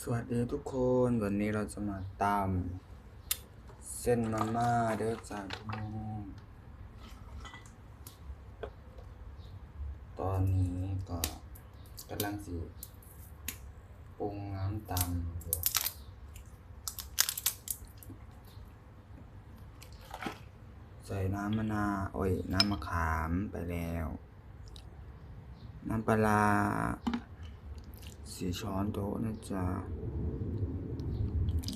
สวัสดีทุกคนวันนี้เราจะมาตำเส้นมาม่าเด้อจ้าตอนนี้ก็กำลังสิปรุงน้ำตำอยู่ใส่น้ำมะนาวโอ้ยน้ำมะขามไปแล้ว น้ำปลา สี่ช้อนโต๊ะนะจ๊ะ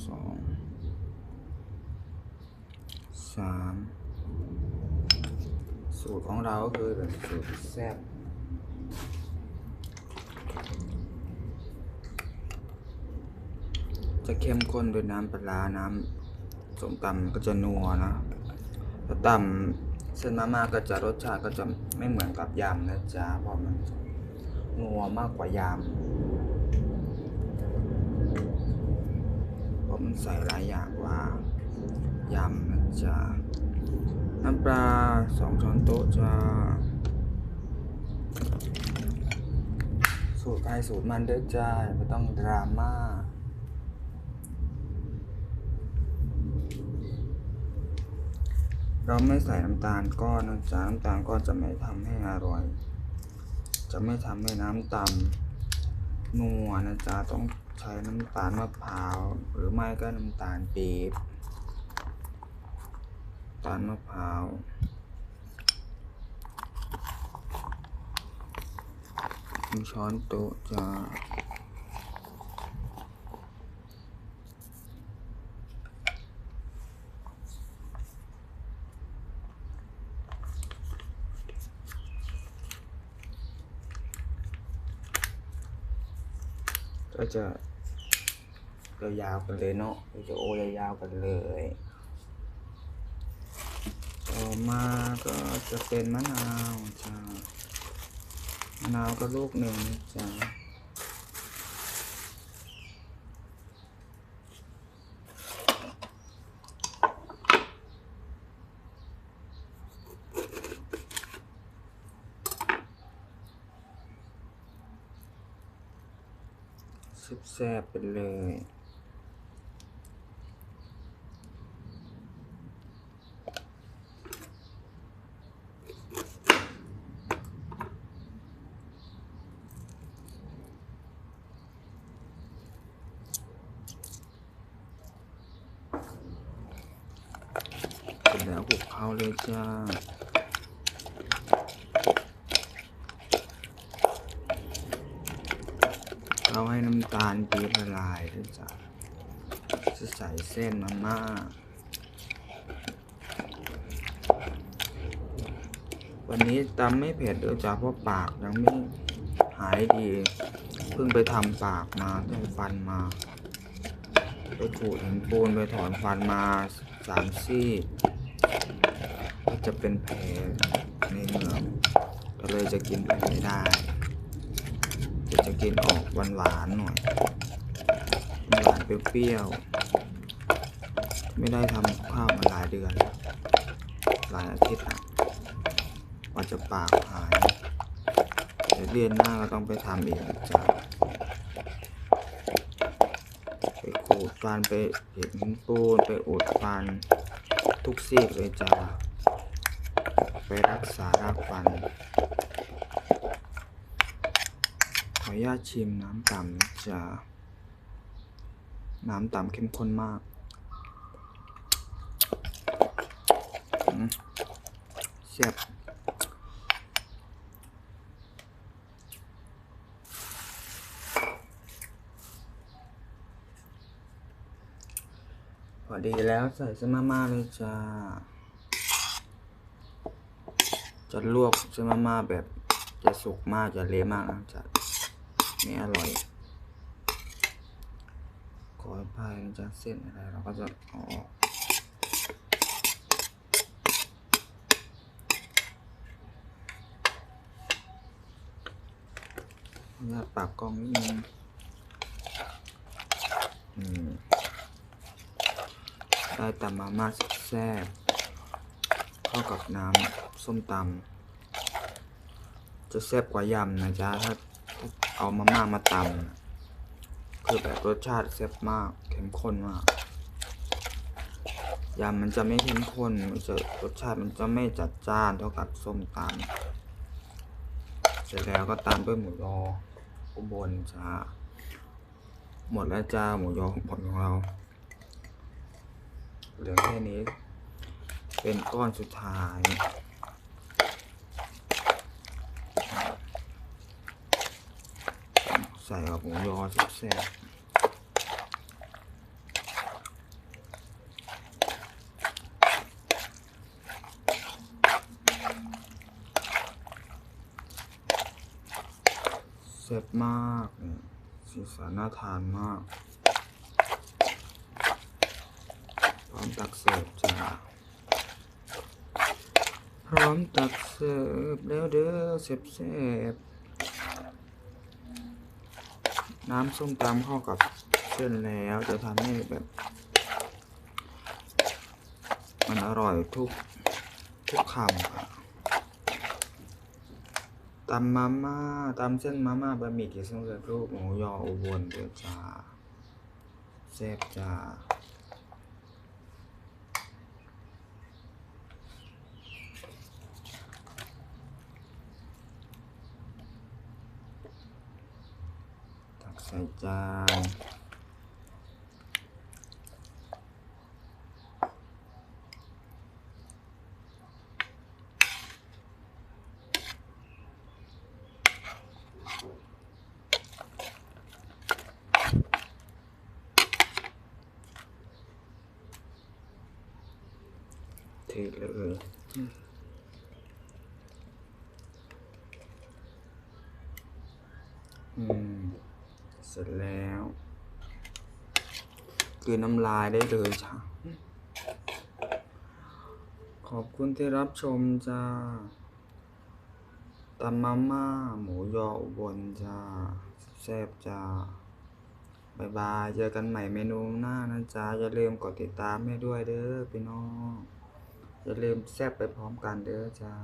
สองสามสูตรของเราก็คือแบบสูตรแซ่บจะเข้มข้นด้วยน้ำปลา น้ำส้มตำก็จะนัวนะถ้าตำเส้นมาม่าก็จะรสชาติก็จะไม่เหมือนกับยำนะจ๊ะ เพราะมันนัวมากกว่ายำ มันใส่หลายอย่างว่ายำนะจ๊ะน้ำปลาสองช้อนโต๊ะจ้าสูตรใครสูตรมันเด้อจ้าไม่ต้องดราม่าเราไม่ใส่น้ำตาลก้อนนะจ๊ะน้ำตาลก้อนจะไม่ทำให้อร่อย จะไม่ทำให้น้ำตำนัวนะจ๊ะต้อง ใช้น้ำตาลมะพร้าว หรือไม่ก็น้ำตาลปี๊บน้ำตาลมะพร้าวหนึ่งช้อนโต๊ะจะ ก็จะยาวๆกันเลยเนาะเราจะโอยาวๆกันเลย ต่อมาก็จะเป็นมะนาวจ้ามะนาวก็ลูกหนึ่งนะจ้า แซ่บๆไปเลยแล้วคลุกเคล้าเลยจ้า เราให้น้ำตาลปี๊บละลายด้วยจ้ะจะใส่เส้นมาม่าวันนี้ตำไม่เผ็ดด้วยจ้ะเพราะปากยังไม่หายดี เพิ่งไปทำปากมาทำฟันมาไปขูดหินปูนไปถอนฟันมาสามซี่ก็จะเป็นแผลในเหงือกก็เลยจะกินไปไม่ได้ เดี๋ยวจะกินออกหวานหวานๆหน่อยหวานเปรี้ยวๆ ไม่ได้ทำข้าวมาหลายเดือน หลายอาทิตย์ละว่าจะปากหายเดี๋ยวเดือนหน้าก็ต้องไปทำอีกจ้ะไปขูดฟันไปเห็นปูนไปอุดฟันทุกซีกเลยจ้าไปรักษารากฟัน ขออนุ ญาตชิมน้ำต่ำนะจ้าน้ำต่ำเข้มข้นมาก เสียบพอดีแล้วใส่เส้นมามาเลยจ้า จะลวกเส้นมามาแบบจะสุกมากจะเละมากนะจะ ไม่อร่อย ขออภัยนจะเส้นอะไรเราก็จะอออกอยากปากกล้องนิดนึงได้ตำมาม่าแซ่บเข้ากับน้ำส้มตำจะแซ่บกว่ายำนะจ๊ะถ้า เอามาม่ามาตำคือแบบรสชาติแซ่บมากเข้มข้นมากยำมันจะไม่เข้มข้นมันจะรสชาติมันจะไม่จัดจ้านเท่ากับส้มตำเสร็จแล้วก็ตามด้วยหมูยออุบลจ้าหมดแล้วจ้าหมูยอขอุบลของเรา เหลือแค่นี้ เป็นก้อนสุดท้าย ใส่กับหมูยอแซ่บๆแซ่บมากสีสันน่าทานมาก พร้อมตักเสิร์ฟจ้าพร้อมตักเสิร์ฟแล้วเด้อเสบเสบๆ น้ำส้มตำเข้ากับเส้นแล้วจะทำให้แบบ มันอร่อยทุก ทุกคำตำมาม่าตำเส้นมาม่าบะหมี่กี่เส้นเลือดรูปหมูยออุบลเดือดจ้าแซ่บจ้า ใส่จานเทเลยอืม เสร็จแล้วคือน้ำลายได้เลยจ้าขอบคุณที่รับชมจ้าตำมาม่า หมูยออุบลจ้าแซ่บจ้าบายบาย เจอกันใหม่เมนูหน้านะจ๊ะ อย่าลืมกดติดตามให้ด้วยเด้อพี่น้อง อย่าลืมแซ่บไปพร้อมกันเด้อจ้า